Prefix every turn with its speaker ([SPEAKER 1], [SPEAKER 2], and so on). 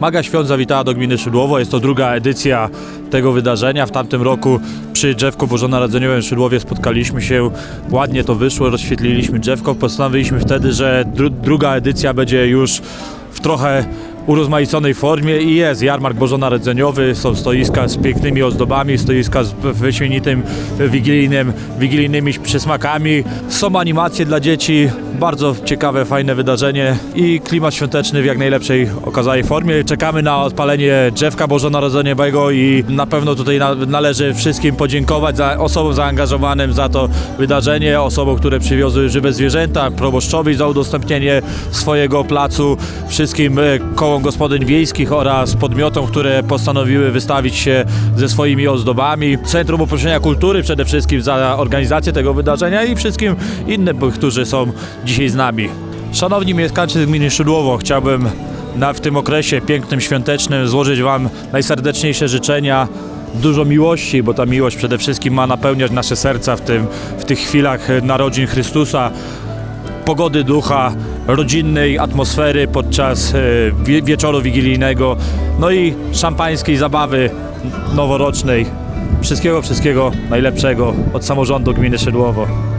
[SPEAKER 1] Maga Świąt zawitała do gminy Szydłowo. Jest to druga edycja tego wydarzenia. W tamtym roku przy drzewku bożonarodzeniowym w Szydłowie spotkaliśmy się. Ładnie to wyszło, rozświetliliśmy drzewko. Postanowiliśmy wtedy, że dru- druga edycja będzie już w trochę urozmaiconej formie i jest jarmark bożonarodzeniowy, są stoiska z pięknymi ozdobami, stoiska z wyśmienitym wigilijnym, wigilijnymi przysmakami, są animacje dla dzieci, bardzo ciekawe, fajne wydarzenie i klimat świąteczny w jak najlepszej okazanej formie. Czekamy na odpalenie drzewka bożonarodzeniowego i na pewno tutaj na, należy wszystkim podziękować za osobom zaangażowanym za to wydarzenie, osobom, które przywiozły żywe zwierzęta, proboszczowi za udostępnienie swojego placu, wszystkim e, kołom gospodyń wiejskich oraz podmiotom, które postanowiły wystawić się ze swoimi ozdobami, Centrum Uproszczenia Kultury przede wszystkim za organizację tego wydarzenia i wszystkim innym, którzy są dzisiaj z nami. Szanowni mieszkańcy gminy Szydłowo, chciałbym na, w tym okresie pięknym, świątecznym złożyć Wam najserdeczniejsze życzenia, dużo miłości, bo ta miłość przede wszystkim ma napełniać nasze serca w, tym, w tych chwilach narodzin Chrystusa, pogody ducha, rodzinnej atmosfery podczas e, wie, wieczoru wigilijnego, no i szampańskiej zabawy noworocznej. Wszystkiego, wszystkiego najlepszego od samorządu gminy Szydłowo.